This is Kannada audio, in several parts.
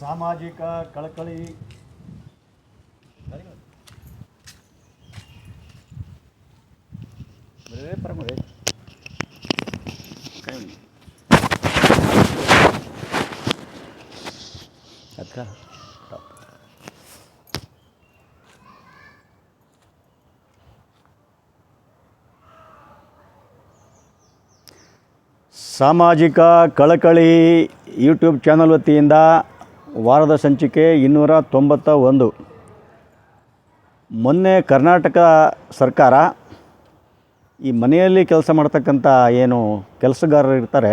ಸಾಮಾಜಿಕ ಕಳಕಳಿ. ಅಕ್ಕ ಸಾಮಾಜಿಕ ಕಳಕಳಿ ಯೂಟ್ಯೂಬ್ ಚಾನಲ್ ವತಿಯಿಂದ ವಾರದ ಸಂಚಿಕೆ ಇನ್ನೂರ ತೊಂಬತ್ತ ಒಂದು. ಮೊನ್ನೆ ಕರ್ನಾಟಕ ಸರ್ಕಾರ ಈ ಮನೆಯಲ್ಲಿ ಕೆಲಸ ಮಾಡ್ತಕ್ಕಂಥ ಏನು ಕೆಲಸಗಾರರು ಇರ್ತಾರೆ,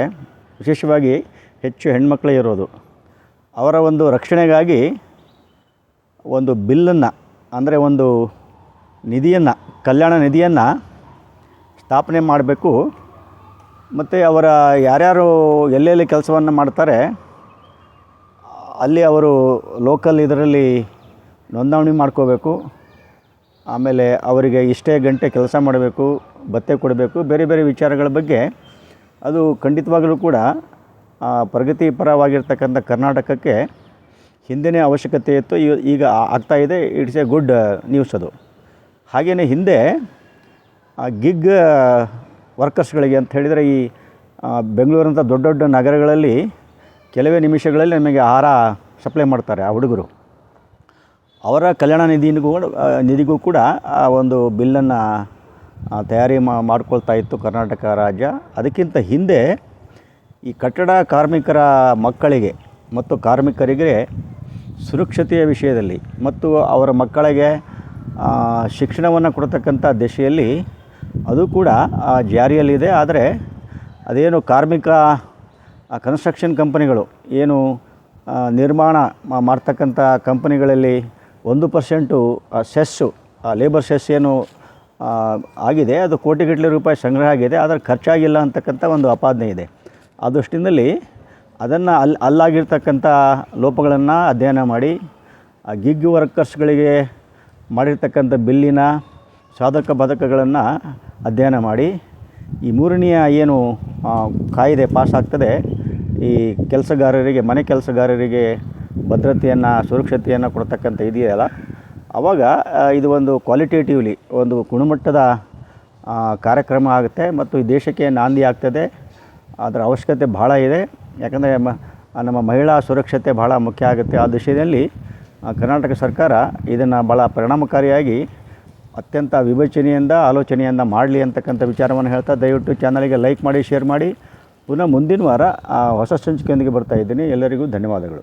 ವಿಶೇಷವಾಗಿ ಹೆಚ್ಚು ಹೆಣ್ಮಕ್ಳೇ ಇರೋದು, ಅವರ ಒಂದು ರಕ್ಷಣೆಗಾಗಿ ಒಂದು ಬಿಲ್ಲನ್ನು, ಅಂದರೆ ಒಂದು ನಿಧಿಯನ್ನು, ಕಲ್ಯಾಣ ನಿಧಿಯನ್ನು ಸ್ಥಾಪನೆ ಮಾಡಬೇಕು. ಮತ್ತು ಅವರ ಯಾರ್ಯಾರು ಎಲ್ಲೆಲ್ಲಿ ಕೆಲಸವನ್ನು ಮಾಡ್ತಾರೆ ಅಲ್ಲಿ ಅವರು ಲೋಕಲ್ ಇದರಲ್ಲಿ ನೋಂದಣಿ ಮಾಡ್ಕೋಬೇಕು. ಆಮೇಲೆ ಅವರಿಗೆ ಇಷ್ಟೇ ಗಂಟೆ ಕೆಲಸ ಮಾಡಬೇಕು, ಭತ್ತೆ ಕೊಡಬೇಕು, ಬೇರೆ ಬೇರೆ ವಿಚಾರಗಳ ಬಗ್ಗೆ ಅದು ಖಂಡಿತವಾಗಲೂ ಕೂಡ ಪ್ರಗತಿಪರವಾಗಿರ್ತಕ್ಕಂಥ ಕರ್ನಾಟಕಕ್ಕೆ ಹಿಂದಿನ ಅವಶ್ಯಕತೆ ಇತ್ತು. ಈಗ ಆಗ್ತಾ ಇದೆ. ಇಟ್ಸ್ ಎ ಗುಡ್ ನ್ಯೂಸ್ ಅದು. ಹಾಗೆಯೇ ಹಿಂದೆ ಗಿಗ್ ವರ್ಕರ್ಸ್ಗಳಿಗೆ ಅಂತ ಹೇಳಿದರೆ ಈ ಬೆಂಗಳೂರಂಥ ದೊಡ್ಡ ದೊಡ್ಡ ನಗರಗಳಲ್ಲಿ ಕೆಲವೇ ನಿಮಿಷಗಳಲ್ಲಿ ನಮಗೆ ಆಹಾರ ಸಪ್ಲೈ ಮಾಡ್ತಾರೆ ಆ ಹುಡುಗರು. ಅವರ ಕಲ್ಯಾಣ ನಿಧಿಗೂ ನಿಧಿಗೂ ಕೂಡ ಆ ಒಂದು ಬಿಲ್ಲನ್ನು ತಯಾರಿ ಮಾಡ್ಕೊಳ್ತಾ ಇತ್ತು ಕರ್ನಾಟಕ ರಾಜ್ಯ. ಅದಕ್ಕಿಂತ ಹಿಂದೆ ಈ ಕಟ್ಟಡ ಕಾರ್ಮಿಕರ ಮಕ್ಕಳಿಗೆ ಮತ್ತು ಕಾರ್ಮಿಕರಿಗೆ ಸುರಕ್ಷತೆಯ ವಿಷಯದಲ್ಲಿ ಮತ್ತು ಅವರ ಮಕ್ಕಳಿಗೆ ಶಿಕ್ಷಣವನ್ನು ಕೊಡ್ತಕ್ಕಂಥ ದಿಶೆಯಲ್ಲಿ ಅದು ಕೂಡ ಜಾರಿಯಲ್ಲಿದೆ. ಆದರೆ ಅದೇನು ಕಾರ್ಮಿಕ ಕನ್ಸ್ಟ್ರಕ್ಷನ್ ಕಂಪನಿಗಳು ಏನು ನಿರ್ಮಾಣ ಮಾಡ್ತಕ್ಕಂಥ ಕಂಪನಿಗಳಲ್ಲಿ ಒಂದು ಪರ್ಸೆಂಟು ಸೆಸ್ಸು ಆ ಲೇಬರ್ ಸೆಸ್ ಏನು ಆಗಿದೆ. ಅದು ಕೋಟಿಗಟ್ಟಲೆ ರೂಪಾಯಿ ಸಂಗ್ರಹ ಆಗಿದೆ. ಆದರೆ ಖರ್ಚಾಗಿಲ್ಲ ಅಂತಕ್ಕಂಥ ಒಂದು ಅಪಾದನೆ ಇದೆ. ಆ ದೃಷ್ಟಿನಲ್ಲಿ ಅದನ್ನು ಅಲ್ಲಿ ಅಲ್ಲಾಗಿರ್ತಕ್ಕಂಥ ಲೋಪಗಳನ್ನು ಅಧ್ಯಯನ ಮಾಡಿ, ಆ ಗಿಗ್ ವರ್ಕರ್ಸ್ಗಳಿಗೆ ಮಾಡಿರ್ತಕ್ಕಂಥ ಬಿಲ್ಲಿನ ಸಾಧಕ ಬಾಧಕಗಳನ್ನು ಅಧ್ಯಯನ ಮಾಡಿ, ಈ ಮೂರನೆಯ ಏನು ಕಾಯಿದೆ ಕಾಯ್ದೆ, ಪಾಸ್ ಆಗ್ತದೆ. ಈ ಕೆಲಸಗಾರರಿಗೆ, ಮನೆ ಕೆಲಸಗಾರರಿಗೆ ಭದ್ರತೆಯನ್ನು, ಸುರಕ್ಷತೆಯನ್ನು ಕೊಡ್ತಕ್ಕಂಥ ಇದೆಯಲ್ಲ ಆವಾಗ ಇದು ಒಂದು ಕ್ವಾಲಿಟೇಟಿವ್ಲಿ ಒಂದು ಗುಣಮಟ್ಟದ ಕಾರ್ಯಕ್ರಮ ಆಗುತ್ತೆ ಮತ್ತು ಈ ದೇಶಕ್ಕೆ ನಾಂದಿ ಆಗ್ತದೆ. ಅದರ ಅವಶ್ಯಕತೆ ಭಾಳ ಇದೆ. ಯಾಕಂದರೆ ನಮ್ಮ ಮಹಿಳಾ ಸುರಕ್ಷತೆ ಭಾಳ ಮುಖ್ಯ ಆಗುತ್ತೆ. ಆ ದಿಶೆಯಲ್ಲಿ ಕರ್ನಾಟಕ ಸರ್ಕಾರ ಇದನ್ನು ಭಾಳ ಪರಿಣಾಮಕಾರಿಯಾಗಿ ಅತ್ಯಂತ ವಿವೇಚನೆಯಿಂದ, ಆಲೋಚನೆಯಿಂದ ಮಾಡಲಿ ಅಂತಕ್ಕಂಥ ವಿಚಾರವನ್ನು ಹೇಳ್ತಾ, ದಯವಿಟ್ಟು ಚಾನಲಿಗೆ ಲೈಕ್ ಮಾಡಿ ಶೇರ್ ಮಾಡಿ. ಪುನಃ ಮುಂದಿನ ವಾರ ಆ, ಹೊಸ ಸಂಚಿಕೆಯೊಂದಿಗೆ ಬರ್ತಾ ಇದ್ದೀನಿ. ಎಲ್ಲರಿಗೂ ಧನ್ಯವಾದಗಳು.